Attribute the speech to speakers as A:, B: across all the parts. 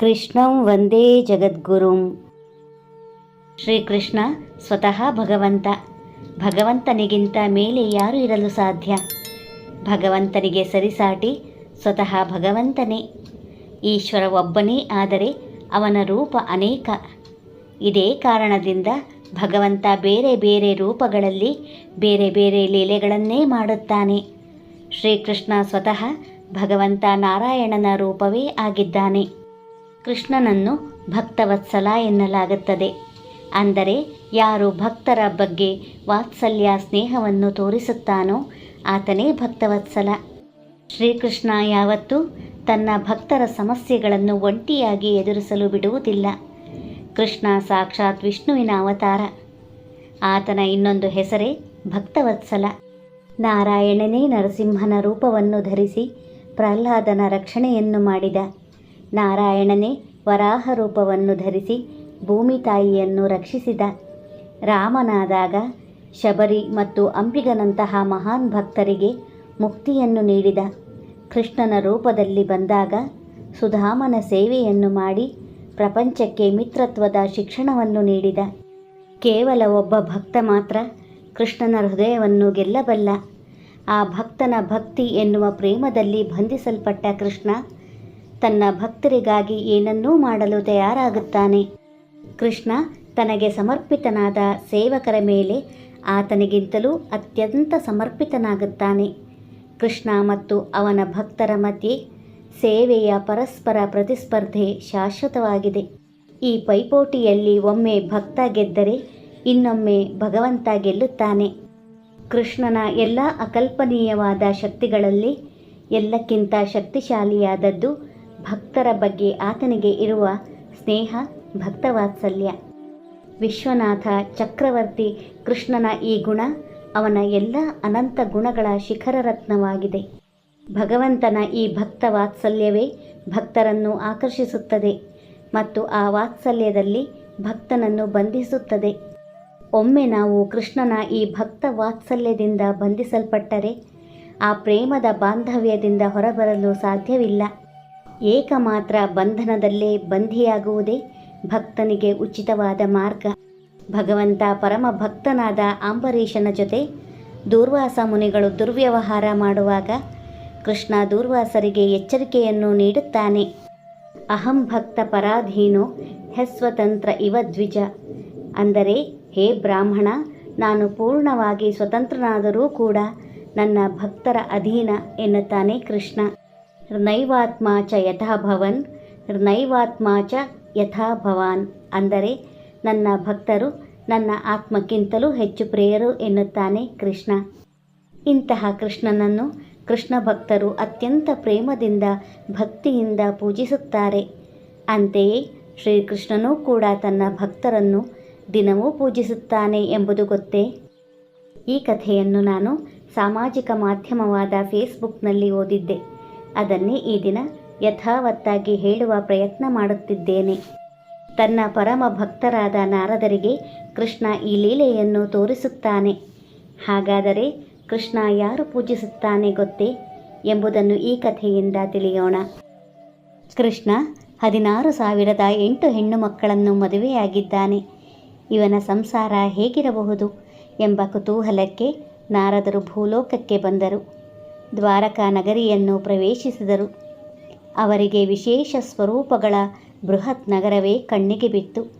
A: ಕೃಷ್ಣಂ ವಂದೇ ಜಗದ್ಗುರುಂ. ಶ್ರೀಕೃಷ್ಣ ಸ್ವತಃ ಭಗವಂತ. ಭಗವಂತನಿಗಿಂತ ಮೇಲೆ ಯಾರು ಇರಲು ಸಾಧ್ಯ? ಭಗವಂತನಿಗೆ ಸರಿಸಾಟಿ ಸ್ವತಃ ಭಗವಂತನೇ. ಈಶ್ವರ ಒಬ್ಬನೇ ಆದರೆ ಅವನ ರೂಪ ಅನೇಕ. ಇದೇ ಕಾರಣದಿಂದ ಭಗವಂತ ಬೇರೆ ಬೇರೆ ರೂಪಗಳಲ್ಲಿ ಬೇರೆ ಬೇರೆ ಲೀಲೆಗಳನ್ನೇ ಮಾಡುತ್ತಾನೆ. ಶ್ರೀಕೃಷ್ಣ ಸ್ವತಃ ಭಗವಂತ ನಾರಾಯಣನ ರೂಪವೇ ಆಗಿದ್ದಾನೆ. ಕೃಷ್ಣನನ್ನು ಭಕ್ತವತ್ಸಲ ಎನ್ನಲಾಗುತ್ತದೆ. ಅಂದರೆ ಯಾರು ಭಕ್ತರ ಬಗ್ಗೆ ವಾತ್ಸಲ್ಯ ಸ್ನೇಹವನ್ನು ತೋರಿಸುತ್ತಾನೋ ಆತನೇ ಭಕ್ತವತ್ಸಲ. ಶ್ರೀಕೃಷ್ಣ ಯಾವತ್ತೂ ತನ್ನ ಭಕ್ತರ ಸಮಸ್ಯೆಗಳನ್ನು ಒಂಟಿಯಾಗಿ ಎದುರಿಸಲು ಬಿಡುವುದಿಲ್ಲ. ಕೃಷ್ಣ ಸಾಕ್ಷಾತ್ ವಿಷ್ಣುವಿನ ಅವತಾರ. ಆತನ ಇನ್ನೊಂದು ಹೆಸರೇ ಭಕ್ತವತ್ಸಲ. ನಾರಾಯಣನೇ ನರಸಿಂಹನ ರೂಪವನ್ನು ಧರಿಸಿ ಪ್ರಹ್ಲಾದನ ರಕ್ಷಣೆಯನ್ನು ಮಾಡಿದ ನಾರಾಯಣನೇ ವರಾಹ ರೂಪವನ್ನು ಧರಿಸಿ ಭೂಮಿ ತಾಯಿಯನ್ನು ರಕ್ಷಿಸಿದ. ರಾಮನಾದಾಗ ಶಬರಿ ಮತ್ತು ಅಂಬಿಗನಂತಹ ಮಹಾನ್ ಭಕ್ತರಿಗೆ ಮುಕ್ತಿಯನ್ನು ನೀಡಿದ. ಕೃಷ್ಣನ ರೂಪದಲ್ಲಿ ಬಂದಾಗ ಸುಧಾಮನ ಸೇವೆಯನ್ನು ಮಾಡಿ ಪ್ರಪಂಚಕ್ಕೆ ಮಿತ್ರತ್ವದ ಶಿಕ್ಷಣವನ್ನು ನೀಡಿದ. ಕೇವಲ ಒಬ್ಬ ಭಕ್ತ ಮಾತ್ರ ಕೃಷ್ಣನ ಹೃದಯವನ್ನು ಗೆಲ್ಲಬಲ್ಲ. ಆ ಭಕ್ತನ ಭಕ್ತಿ ಎನ್ನುವ ಪ್ರೇಮದಲ್ಲಿ ಬಂಧಿಸಲ್ಪಟ್ಟ ಕೃಷ್ಣ ತನ್ನ ಭಕ್ತರಿಗಾಗಿ ಏನನ್ನೂ ಮಾಡಲು ತಯಾರಾಗುತ್ತಾನೆ. ಕೃಷ್ಣ ತನಗೆ ಸಮರ್ಪಿತನಾದ ಸೇವಕರ ಮೇಲೆ ಆತನಿಗಿಂತಲೂ ಅತ್ಯಂತ ಸಮರ್ಪಿತನಾಗುತ್ತಾನೆ. ಕೃಷ್ಣ ಮತ್ತು ಅವನ ಭಕ್ತರ ಮಧ್ಯೆ ಸೇವೆಯ ಪರಸ್ಪರ ಪ್ರತಿಸ್ಪರ್ಧೆ ಶಾಶ್ವತವಾಗಿದೆ. ಈ ಪೈಪೋಟಿಯಲ್ಲಿ ಒಮ್ಮೆ ಭಕ್ತ ಗೆದ್ದರೆ ಇನ್ನೊಮ್ಮೆ ಭಗವಂತ ಗೆಲ್ಲುತ್ತಾನೆ. ಕೃಷ್ಣನ ಎಲ್ಲ ಅಕಲ್ಪನೀಯವಾದ ಶಕ್ತಿಗಳಲ್ಲಿ ಎಲ್ಲಕ್ಕಿಂತ ಶಕ್ತಿಶಾಲಿಯಾದದ್ದು ಭಕ್ತರ ಬಗ್ಗೆ ಆತನಿಗೆ ಇರುವ ಸ್ನೇಹ ಭಕ್ತವಾತ್ಸಲ್ಯ ವಿಶ್ವನಾಥ ಚಕ್ರವರ್ತಿ ಕೃಷ್ಣನ ಈ ಗುಣ ಅವನ ಎಲ್ಲ ಅನಂತ ಗುಣಗಳ ಶಿಖರ ರತ್ನವಾಗಿದೆ ಭಗವಂತನ ಈ ಭಕ್ತ ವಾತ್ಸಲ್ಯವೇ ಭಕ್ತರನ್ನು ಆಕರ್ಷಿಸುತ್ತದೆ ಮತ್ತು ಆ ವಾತ್ಸಲ್ಯದಲ್ಲಿ ಭಕ್ತನನ್ನು ಬಂಧಿಸುತ್ತದೆ. ಒಮ್ಮೆ ನಾವು ಕೃಷ್ಣನ ಈ ಭಕ್ತ ವಾತ್ಸಲ್ಯದಿಂದ ಬಂಧಿಸಲ್ಪಟ್ಟರೆ ಆ ಪ್ರೇಮದ ಬಾಂಧವ್ಯದಿಂದ ಹೊರಬರಲು ಸಾಧ್ಯವಿಲ್ಲ. ಏಕಮಾತ್ರ ಬಂಧನದಲ್ಲೇ ಬಂಧಿಯಾಗುವುದೇ ಭಕ್ತನಿಗೆ ಉಚಿತವಾದ ಮಾರ್ಗ. ಭಗವಂತ ಪರಮ ಭಕ್ತನಾದ ಅಂಬರೀಷನ ಜೊತೆ ದೂರ್ವಾಸ ಮುನಿಗಳು ದುರ್ವ್ಯವಹಾರ ಮಾಡುವಾಗ ಕೃಷ್ಣ ದೂರ್ವಾಸರಿಗೆ ಎಚ್ಚರಿಕೆಯನ್ನು ನೀಡುತ್ತಾನೆ. ಅಹಂ ಭಕ್ತ ಪರಾಧೀನೋ ಹೆಸ್ವತಂತ್ರ ಇವ ದ್ವಿಜ. ಅಂದರೆ, ಹೇ ಬ್ರಾಹ್ಮಣ, ನಾನು ಪೂರ್ಣವಾಗಿ ಸ್ವತಂತ್ರನಾದರೂ ಕೂಡ ನನ್ನ ಭಕ್ತರ ಅಧೀನ ಎನ್ನುತ್ತಾನೆ ಕೃಷ್ಣ. ನೈವಾತ್ಮ ಚ ಯಥಾ ಭವನ್ ಚ ಯಥಾ ಭವಾನ್ ಅಂದರೆ ನನ್ನ ಭಕ್ತರು ನನ್ನ ಆತ್ಮಕ್ಕಿಂತಲೂ ಹೆಚ್ಚು ಪ್ರಿಯರು ಎನ್ನುತ್ತಾನೆ ಕೃಷ್ಣ. ಇಂತಹ ಕೃಷ್ಣನನ್ನು ಕೃಷ್ಣ ಭಕ್ತರು ಅತ್ಯಂತ ಪ್ರೇಮದಿಂದ, ಭಕ್ತಿಯಿಂದ ಪೂಜಿಸುತ್ತಾರೆ. ಅಂತೆಯೇ ಶ್ರೀಕೃಷ್ಣನೂ ಕೂಡ ತನ್ನ ಭಕ್ತರನ್ನು ದಿನವೂ ಪೂಜಿಸುತ್ತಾನೆ ಎಂಬುದು ಗೊತ್ತೇ? ಈ ಕಥೆಯನ್ನು ನಾನು ಸಾಮಾಜಿಕ ಮಾಧ್ಯಮವಾದ ಫೇಸ್ಬುಕ್ನಲ್ಲಿ ಓದಿದ್ದೆ. ಅದನ್ನೇ ಈ ದಿನ ಯಥಾವತ್ತಾಗಿ ಹೇಳುವ ಪ್ರಯತ್ನ ಮಾಡುತ್ತಿದ್ದೇನೆ. ತನ್ನ ಪರಮ ಭಕ್ತರಾದ ನಾರದರಿಗೆ ಕೃಷ್ಣ ಈ ಲೀಲೆಯನ್ನು ತೋರಿಸುತ್ತಾನೆ. ಹಾಗಾದರೆ ಕೃಷ್ಣ ಯಾರು ಪೂಜಿಸುತ್ತಾನೆ ಗೊತ್ತೇ? ಎಂಬುದನ್ನು ಈ ಕಥೆಯಿಂದ ತಿಳಿಯೋಣ. ಕೃಷ್ಣ ಹದಿನಾರು ಸಾವಿರದ ಎಂಟು ಹೆಣ್ಣು ಮಕ್ಕಳನ್ನು ಮದುವೆಯಾಗಿದ್ದಾನೆ. ಇವನ ಸಂಸಾರ ಹೇಗಿರಬಹುದು? ಎಂಬ ಕುತೂಹಲಕ್ಕೆ ನಾರದರು ಭೂಲೋಕಕ್ಕೆ ಬಂದರು. ದ್ವಾರಕಾ ನಗರಿಯನ್ನು ಪ್ರವೇಶಿಸಿದರು. ಅವರಿಗೆ ವಿಶೇಷ ಸ್ವರೂಪಗಳ ಬೃಹತ್ ನಗರವೇ ಕಣ್ಣಿಗೆ ಬಿತ್ತು.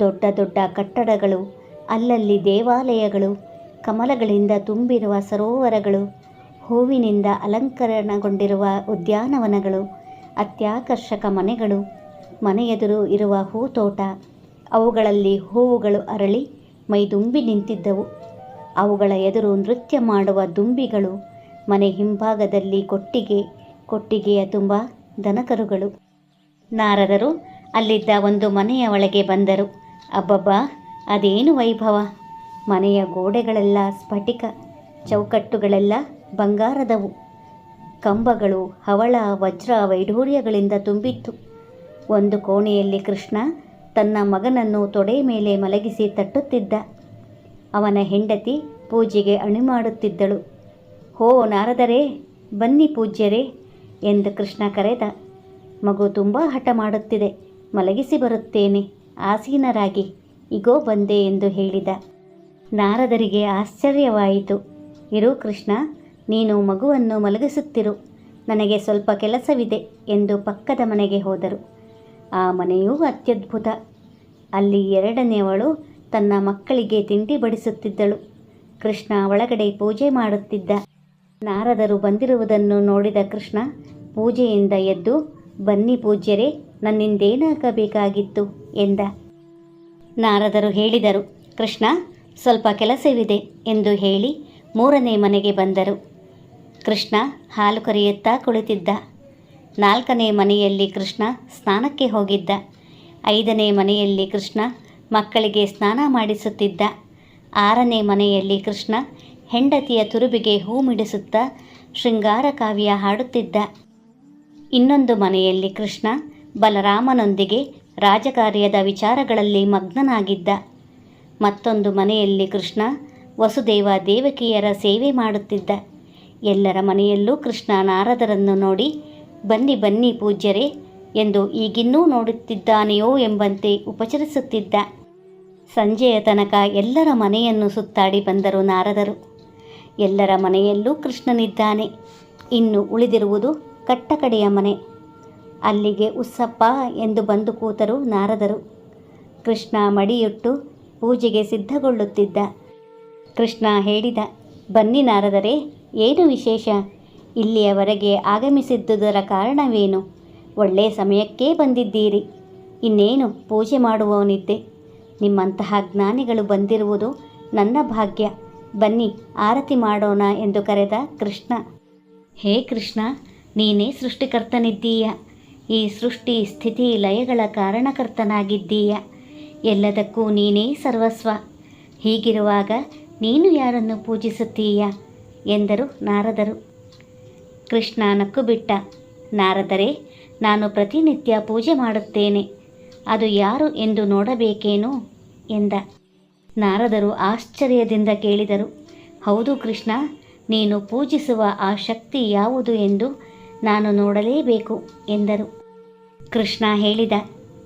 A: ದೊಡ್ಡ ದೊಡ್ಡ ಕಟ್ಟಡಗಳು, ಅಲ್ಲಲ್ಲಿ ದೇವಾಲಯಗಳು, ಕಮಲಗಳಿಂದ ತುಂಬಿರುವ ಸರೋವರಗಳು, ಹೂವಿನಿಂದ ಅಲಂಕರಣಗೊಂಡಿರುವ ಉದ್ಯಾನವನಗಳು, ಅತ್ಯಾಕರ್ಷಕ ಮನೆಗಳು, ಮನೆಯೆದುರು ಇರುವ ಹೂತೋಟ, ಅವುಗಳಲ್ಲಿ ಹೂವುಗಳು ಅರಳಿ ಮೈದುಂಬಿ ನಿಂತಿದ್ದವು. ಅವುಗಳ ಎದುರು ನೃತ್ಯ ಮಾಡುವ ದುಂಬಿಗಳು ಮನೆ ಹಿಂಭಾಗದಲ್ಲಿ ಕೊಟ್ಟಿಗೆ, ಕೊಟ್ಟಿಗೆಯ ತುಂಬ ದನಕರುಗಳು. ನಾರದರು ಅಲ್ಲಿದ್ದ ಒಂದು ಮನೆಯ ಒಳಗೆ ಬಂದರು. ಅಬ್ಬಬ್ಬಾ, ಅದೇನು ವೈಭವ? ಮನೆಯ ಗೋಡೆಗಳೆಲ್ಲ ಸ್ಫಟಿಕ, ಚೌಕಟ್ಟುಗಳೆಲ್ಲ ಬಂಗಾರದವು. ಕಂಬಗಳು ಹವಳ, ವಜ್ರ ವೈಢೂರ್ಯಗಳಿಂದ ತುಂಬಿತ್ತು. ಒಂದು ಕೋಣೆಯಲ್ಲಿ ಕೃಷ್ಣ ತನ್ನ ಮಗನನ್ನು ತೊಡೆ ಮೇಲೆ ಮಲಗಿಸಿ ತಟ್ಟುತ್ತಿದ್ದ. ಅವನ ಹೆಂಡತಿ ಪೂಜೆಗೆ ಅಣಿಮಾಡುತ್ತಿದ್ದಳು. ಹೋ ನಾರದರೇ, ಬನ್ನಿ ಪೂಜ್ಯರೇ ಎಂದು ಕೃಷ್ಣ ಕರೆದ. ಮಗು ತುಂಬ ಹಠ ಮಾಡುತ್ತಿದೆ. ಮಲಗಿಸಿ ಬರುತ್ತೇನೆ, ಆಸೀನರಾಗಿ. ಇಗೋ ಬಂದೆ ಎಂದು ಹೇಳಿದ. ನಾರದರಿಗೆ ಆಶ್ಚರ್ಯವಾಯಿತು. ಇರು ಕೃಷ್ಣ, ನೀನು ಮಗುವನ್ನು ಮಲಗಿಸುತ್ತಿರು. ನನಗೆ ಸ್ವಲ್ಪ ಕೆಲಸವಿದೆ ಎಂದು ಪಕ್ಕದ ಮನೆಗೆ ಹೋದರು. ಆ ಮನೆಯೂ ಅತ್ಯದ್ಭುತ. ಅಲ್ಲಿ ಎರಡನೆಯವಳು ತನ್ನ ಮಕ್ಕಳಿಗೆ ತಿಂಡಿ ಬಡಿಸುತ್ತಿದ್ದಳು. ಕೃಷ್ಣ ಒಳಗಡೆ ಪೂಜೆ ಮಾಡುತ್ತಿದ್ದ. ನಾರದರು ಬಂದಿರುವುದನ್ನು ನೋಡಿದ ಕೃಷ್ಣ ಪೂಜೆಯಿಂದ ಎದ್ದು, ಬನ್ನಿ ಪೂಜ್ಯರೇ, ನನ್ನಿಂದೇನಾಗಬೇಕಾಗಿತ್ತು ಎಂದ. ನಾರದರು ಹೇಳಿದರು, ಕೃಷ್ಣ, ಸ್ವಲ್ಪ ಕೆಲಸವಿದೆ ಎಂದು ಹೇಳಿ ಮೂರನೇ ಮನೆಗೆ ಬಂದರು. ಕೃಷ್ಣ ಹಾಲು ಕರೆಯುತ್ತಾ ಕುಳಿತಿದ್ದ. ನಾಲ್ಕನೇ ಮನೆಯಲ್ಲಿ ಕೃಷ್ಣ ಸ್ನಾನಕ್ಕೆ ಹೋಗಿದ್ದ. ಐದನೇ ಮನೆಯಲ್ಲಿ ಕೃಷ್ಣ ಮಕ್ಕಳಿಗೆ ಸ್ನಾನ ಮಾಡಿಸುತ್ತಿದ್ದ. ಆರನೇ ಮನೆಯಲ್ಲಿ ಕೃಷ್ಣ ಹೆಂಡತಿಯ ತುರುಬಿಗೆ ಹೂ ಮಿಡಿಸುತ್ತ ಶೃಂಗಾರ ಕಾವ್ಯ ಹಾಡುತ್ತಿದ್ದ. ಇನ್ನೊಂದು ಮನೆಯಲ್ಲಿ ಕೃಷ್ಣ, ಬಲರಾಮನೊಂದಿಗೆ ರಾಜಕಾರ್ಯದ ವಿಚಾರಗಳಲ್ಲಿ ಮಗ್ನನಾಗಿದ್ದ. ಮತ್ತೊಂದು ಮನೆಯಲ್ಲಿ ಕೃಷ್ಣ, ವಸುದೇವ ದೇವಕಿಯರ ಸೇವೆ ಮಾಡುತ್ತಿದ್ದ. ಎಲ್ಲರ ಮನೆಯಲ್ಲೂ ಕೃಷ್ಣ ನಾರದರನ್ನು ನೋಡಿ, ಬನ್ನಿ ಬನ್ನಿ ಪೂಜ್ಯರೇ, ಎಂದು ಈಗಿನ್ನೂ ನೋಡುತ್ತಿದ್ದಾನೆಯೋ ಎಂಬಂತೆ ಉಪಚರಿಸುತ್ತಿದ್ದ. ಸಂಜೆಯ ತನಕ ಎಲ್ಲರ ಮನೆಯನ್ನು ಸುತ್ತಾಡಿ ಬಂದರು ನಾರದರು. ಎಲ್ಲರ ಮನೆಯಲ್ಲೂ ಕೃಷ್ಣನಿದ್ದಾನೆ. ಇನ್ನು ಉಳಿದಿರುವುದು ಕಟ್ಟಕಡೆಯ ಮನೆ. ಅಲ್ಲಿಗೆ ಉಸ್ಸಪ್ಪ ಎಂದು ಬಂದು ಕೂತರು ನಾರದರು. ಕೃಷ್ಣ ಮಡಿಯುಟ್ಟು ಪೂಜೆಗೆ ಸಿದ್ಧಗೊಳ್ಳುತ್ತಿದ್ದ. ಕೃಷ್ಣ ಹೇಳಿದ, ಬನ್ನಿ ನಾರದರೇ, ಏನು ವಿಶೇಷ? ಇಲ್ಲಿಯವರೆಗೆ ಆಗಮಿಸಿದ್ದುದರ ಕಾರಣವೇನು? ಒಳ್ಳೆಯ ಸಮಯಕ್ಕೇ ಬಂದಿದ್ದೀರಿ. ಇನ್ನೇನು ಪೂಜೆ ಮಾಡುವವನಿದ್ದೆ. ನಿಮ್ಮಂತಹ ಜ್ಞಾನಿಗಳು ಬಂದಿರುವುದು ನನ್ನ ಭಾಗ್ಯ. ಬನ್ನಿ, ಆರತಿ ಮಾಡೋಣ ಎಂದು ಕರೆದ ಕೃಷ್ಣ. ಹೇ ಕೃಷ್ಣ, ನೀನೇ ಸೃಷ್ಟಿಕರ್ತನಿದ್ದೀಯ. ಈ ಸೃಷ್ಟಿ ಸ್ಥಿತಿ ಲಯಗಳ ಕಾರಣಕರ್ತನಾಗಿದ್ದೀಯ. ಎಲ್ಲದಕ್ಕೂ ನೀನೇ ಸರ್ವಸ್ವ. ಹೀಗಿರುವಾಗ ನೀನು ಯಾರನ್ನು ಪೂಜಿಸುತ್ತೀಯ? ಎಂದರು ನಾರದರು. ಕೃಷ್ಣ ನಕ್ಕು ಬಿಟ್ಟ ನಾರದರೇ, ನಾನು ಪ್ರತಿನಿತ್ಯ ಪೂಜೆ ಮಾಡುತ್ತೇನೆ. ಅದು ಯಾರು ಎಂದು ನೋಡಬೇಕೇನು? ಎಂದ. ನಾರದರು ಆಶ್ಚರ್ಯದಿಂದ ಕೇಳಿದರು, ಹೌದು ಕೃಷ್ಣ, ನೀನು ಪೂಜಿಸುವ ಆ ಶಕ್ತಿ ಯಾವುದು ಎಂದು ನಾನು ನೋಡಲೇಬೇಕು ಎಂದರು. ಕೃಷ್ಣ ಹೇಳಿದ,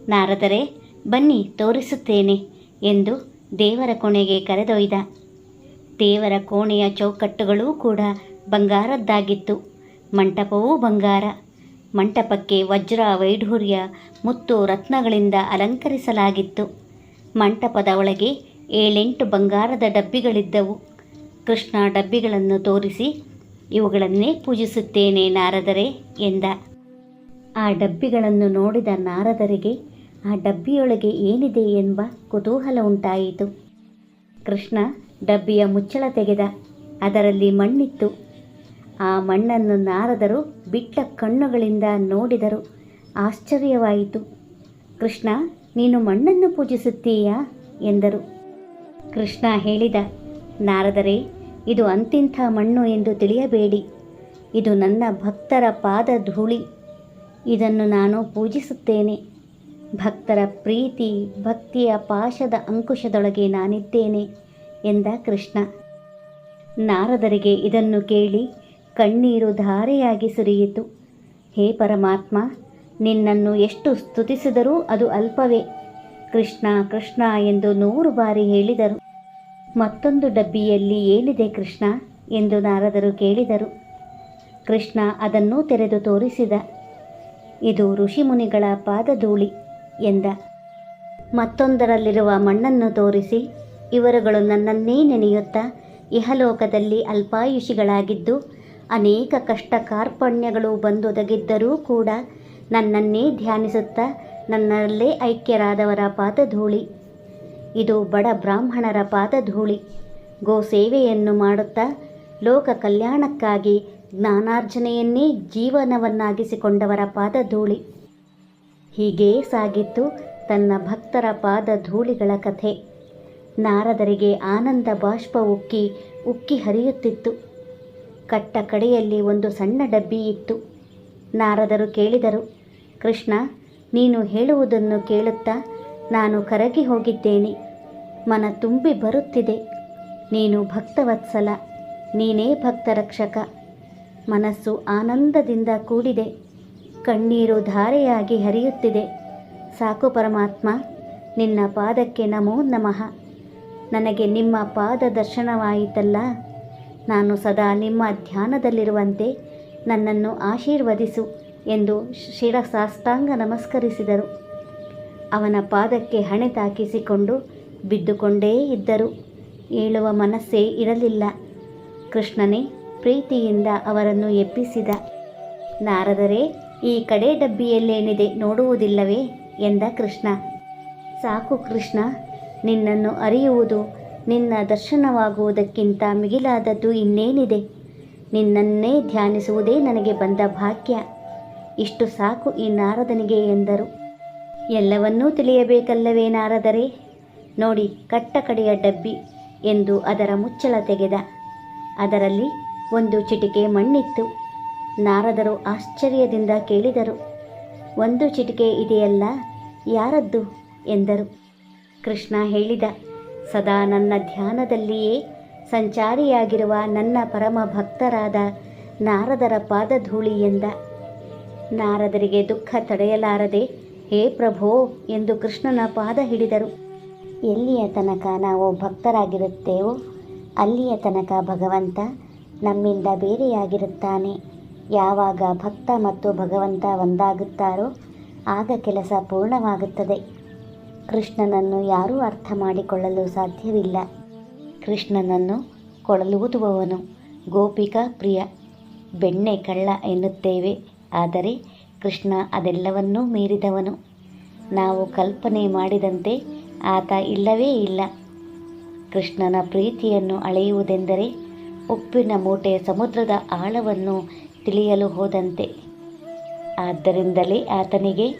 A: ನಾರದರೇ, ಬನ್ನಿ ತೋರಿಸುತ್ತೇನೆ ಎಂದು ದೇವರ ಕೋಣೆಗೆ ಕರೆದೊಯ್ದ. ದೇವರ ಕೋಣೆಯ ಚೌಕಟ್ಟುಗಳೂ ಕೂಡ ಬಂಗಾರದ್ದಾಗಿತ್ತು. ಮಂಟಪವೂ ಬಂಗಾರ. ಮಂಟಪಕ್ಕೆ ವಜ್ರ ವೈಢೂರ್ಯ ಮುತ್ತು ರತ್ನಗಳಿಂದ ಅಲಂಕರಿಸಲಾಗಿತ್ತು. ಮಂಟಪದ ಒಳಗೆ ಏಳೆಂಟು ಬಂಗಾರದ ಡಬ್ಬಿಗಳಿದ್ದವು. ಕೃಷ್ಣ ಡಬ್ಬಿಗಳನ್ನು ತೋರಿಸಿ, ಇವುಗಳನ್ನೇ ಪೂಜಿಸುತ್ತೇನೆ ನಾರದರೆ ಎಂದ. ಆ ಡಬ್ಬಿಗಳನ್ನು ನೋಡಿದ ನಾರದರಿಗೆ, ಆ ಡಬ್ಬಿಯೊಳಗೆ ಏನಿದೆ? ಎಂಬ ಕುತೂಹಲ ಉಂಟಾಯಿತು. ಕೃಷ್ಣ ಡಬ್ಬಿಯ ಮುಚ್ಚಳ ತೆಗೆದ, ಅದರಲ್ಲಿ ಮಣ್ಣಿತ್ತು. ಆ ಮಣ್ಣನ್ನು ನಾರದರು ಬಿಟ್ಟ ಕಣ್ಣುಗಳಿಂದ ನೋಡಿದರು. ಆಶ್ಚರ್ಯವಾಯಿತು. ಕೃಷ್ಣ, ನೀನು ಮಣ್ಣನ್ನು ಪೂಜಿಸುತ್ತೀಯಾ? ಎಂದರು. ಕೃಷ್ಣ ಹೇಳಿದ, ನಾರದರೇ, ಇದು ಅಂತಿಂಥ ಮಣ್ಣು ಎಂದು ತಿಳಿಯಬೇಡಿ. ಇದು ನನ್ನ ಭಕ್ತರ ಪಾದ ಧೂಳಿ. ಇದನ್ನು ನಾನು ಪೂಜಿಸುತ್ತೇನೆ. ಭಕ್ತರ ಪ್ರೀತಿ, ಭಕ್ತಿಯ ಪಾಶದ ಅಂಕುಶದೊಳಗೆ ನಾನಿದ್ದೇನೆ, ಎಂದ ಕೃಷ್ಣ. ನಾರದರಿಗೆ ಇದನ್ನು ಕೇಳಿ ಕಣ್ಣೀರು ಧಾರೆಯಾಗಿ ಸುರಿಯಿತು. ಹೇ ಪರಮಾತ್ಮ, ನಿನ್ನನ್ನು ಎಷ್ಟು ಸ್ತುತಿಸಿದರೂ ಅದು ಅಲ್ಪವೇ. ಕೃಷ್ಣ ಕೃಷ್ಣ ಎಂದು ನೂರು ಬಾರಿ ಹೇಳಿದರು. ಮತ್ತೊಂದು ಡಬ್ಬಿಯಲ್ಲಿ ಏನಿದೆ ಕೃಷ್ಣ? ಎಂದು ನಾರದರು ಕೇಳಿದರು. ಕೃಷ್ಣ ಅದನ್ನು ತೆರೆದು ತೋರಿಸಿದ. ಇದು ಋಷಿಮುನಿಗಳ ಪಾದಧೂಳಿ ಎಂದ. ಮತ್ತೊಂದರಲ್ಲಿರುವ ಮಣ್ಣನ್ನು ತೋರಿಸಿ. ಇವರುಗಳು ನನ್ನನ್ನೇ ನೆನೆಯುತ್ತಾ ಇಹಲೋಕದಲ್ಲಿ ಅಲ್ಪಾಯುಷಿಗಳಾಗಿದ್ದು, ಅನೇಕ ಕಷ್ಟ ಕಾರ್ಪಣ್ಯಗಳು ಬಂದೊದಗಿದ್ದರೂ ಕೂಡ ನನ್ನನ್ನೇ ಧ್ಯಾನಿಸುತ್ತಾ ನನ್ನಲ್ಲೇ ಐಕ್ಯರಾದವರ ಪಾದಧೂಳಿ. ಇದು ಬಡ ಬ್ರಾಹ್ಮಣರ ಪಾದಧೂಳಿ. ಗೋ ಸೇವೆಯನ್ನು ಮಾಡುತ್ತಾ ಲೋಕ ಕಲ್ಯಾಣಕ್ಕಾಗಿ ಜ್ಞಾನಾರ್ಜನೆಯನ್ನೇ ಜೀವನವನ್ನಾಗಿಸಿಕೊಂಡವರ ಪಾದಧೂಳಿ. ಹೀಗೇ ಸಾಗಿತ್ತು ತನ್ನ ಭಕ್ತರ ಪಾದ ಧೂಳಿಗಳ ಕಥೆ. ನಾರದರಿಗೆ ಆನಂದ ಬಾಷ್ಪ ಉಕ್ಕಿ ಉಕ್ಕಿ ಹರಿಯುತ್ತಿತ್ತು. ಕಟ್ಟ ಕಡೆಯಲ್ಲಿ ಒಂದು ಸಣ್ಣ ಡಬ್ಬಿ ಇತ್ತು. ನಾರದರು ಕೇಳಿದರು, ಕೃಷ್ಣ, ನೀನು ಹೇಳುವುದನ್ನು ಕೇಳುತ್ತಾ ನಾನು ಕರಗಿ ಹೋಗಿದ್ದೇನೆ. ಮನ ತುಂಬಿ ಬರುತ್ತಿದೆ. ನೀನು ಭಕ್ತವತ್ಸಲ, ನೀನೇ ಭಕ್ತ ರಕ್ಷಕ ಮನಸ್ಸು ಆನಂದದಿಂದ ಕೂಡಿದೆ. ಕಣ್ಣೀರು ಧಾರೆಯಾಗಿ ಹರಿಯುತ್ತಿದೆ. ಸಾಕು ಪರಮಾತ್ಮ, ನಿನ್ನ ಪಾದಕ್ಕೆ ನಮೋ ನಮಃ. ನನಗೆ ನಿಮ್ಮ ಪಾದ ದರ್ಶನವಾಯಿತಲ್ಲ. ನಾನು ಸದಾ ನಿಮ್ಮ ಧ್ಯಾನದಲ್ಲಿರುವಂತೆ ನನ್ನನ್ನು ಆಶೀರ್ವದಿಸು ಎಂದು ಶಿರಸಾಷ್ಟಾಂಗ ನಮಸ್ಕರಿಸಿದರು. ಅವನ ಪಾದಕ್ಕೆ ಹಣೆ ತಾಕಿಸಿಕೊಂಡು ಬಿದ್ದುಕೊಂಡೇ ಇದ್ದರು. ಏಳುವ ಮನಸ್ಸೇ ಇರಲಿಲ್ಲ. ಕೃಷ್ಣನೇ ಪ್ರೀತಿಯಿಂದ ಅವರನ್ನು ಎಬ್ಬಿಸಿದ. ನಾರದರೇ, ಈ ಕಡೆ ಡಬ್ಬಿಯಲ್ಲೇನಿದೆ ನೋಡುವುದಿಲ್ಲವೇ? ಎಂದ ಕೃಷ್ಣ. ಸಾಕು ಕೃಷ್ಣ, ನಿನ್ನನ್ನು ಅರಿಯುವುದು, ನಿನ್ನ ದರ್ಶನವಾಗುವುದಕ್ಕಿಂತ ಮಿಗಿಲಾದದ್ದು ಇನ್ನೇನಿದೆ? ನಿನ್ನನ್ನೇ ಧ್ಯಾನಿಸುವುದೇ ನನಗೆ ಬಂದ ಭಾಗ್ಯ. ಇಷ್ಟು ಸಾಕು ಈ ನಾರದನಿಗೆ ಎಂದರು. ಎಲ್ಲವನ್ನೂ ತಿಳಿಯಬೇಕಲ್ಲವೇ ನಾರದರೆ? ನೋಡಿ ಕಟ್ಟ ಕಡೆಯ ಡಬ್ಬಿ ಎಂದು ಅದರ ಮುಚ್ಚಳ ತೆಗೆದ. ಅದರಲ್ಲಿ ಒಂದು ಚಿಟಿಕೆ ಮಣ್ಣಿತ್ತು. ನಾರದರು ಆಶ್ಚರ್ಯದಿಂದ ಕೇಳಿದರು, ಒಂದು ಚಿಟಿಕೆ ಇದೆಯಲ್ಲ, ಯಾರದ್ದು? ಎಂದರು. ಕೃಷ್ಣ ಹೇಳಿದ, ಸದಾ ನನ್ನ ಧ್ಯಾನದಲ್ಲಿಯೇ ಸಂಚಾರಿಯಾಗಿರುವ ನನ್ನ ಪರಮ ಭಕ್ತರಾದ ನಾರದರ ಪಾದಧೂಳಿ ಎಂದ. ನಾರದರಿಗೆ ದುಃಖ ತಡೆಯಲಾರದೆ, ಹೇ ಪ್ರಭೋ ಎಂದು ಕೃಷ್ಣನ ಪಾದ ಹಿಡಿದರು. ಎಲ್ಲಿಯ ತನಕ ನಾವು ಭಕ್ತರಾಗಿರುತ್ತೇವೋ, ಅಲ್ಲಿಯ ತನಕ ಭಗವಂತ ನಮ್ಮಿಂದ ಬೇರೆಯಾಗಿರುತ್ತಾನೆ. ಯಾವಾಗ ಭಕ್ತ ಮತ್ತು ಭಗವಂತ ಒಂದಾಗುತ್ತಾರೋ, ಆಗ ಕೆಲಸ ಪೂರ್ಣವಾಗುತ್ತದೆ. ಕೃಷ್ಣನನ್ನು ಯಾರೂ ಅರ್ಥ ಮಾಡಿಕೊಳ್ಳಲು ಸಾಧ್ಯವಿಲ್ಲ. ಕೃಷ್ಣನನ್ನು ಕೊಳಲೂದುವವನು ಗೋಪಿಕಾ ಪ್ರಿಯ. ಬೆಣ್ಣೆ ಕಳ್ಳ ಎನ್ನುತ್ತೇವೆ, ಆದರೆ ಕೃಷ್ಣ ಅದೆಲ್ಲವನ್ನೂ ಮೀರಿದವನು. ನಾವು ಕಲ್ಪನೆ ಮಾಡಿದಂತೆ ಆತ ಇಲ್ಲವೇ ಇಲ್ಲ. ಕೃಷ್ಣನ ಪ್ರೀತಿಯನ್ನು ಅಳೆಯುವುದೆಂದರೆ ಉಪ್ಪಿನ ಮೂಟೆಯ ಸಮುದ್ರದ ಆಳವನ್ನು ತಿಳಿಯಲು ಹೋದಂತೆ. ಆದ್ದರಿಂದಲೇ ಆತನಿಗೆ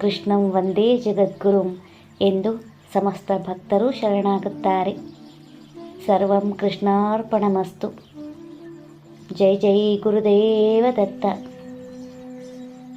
A: ಕೃಷ್ಣಂ ಒಂದೇ ಜಗದ್ಗುರುಂ ಎಂದು ಸಮಸ್ತ ಭಕ್ತರು ಶರಣಾಗುತ್ತಾರೆ. ಸರ್ವಂ ಕೃಷ್ಣಾರ್ಪಣಮಸ್ತು. ಜೈ ಜೈ ಗುರುದೇವ ದತ್ತ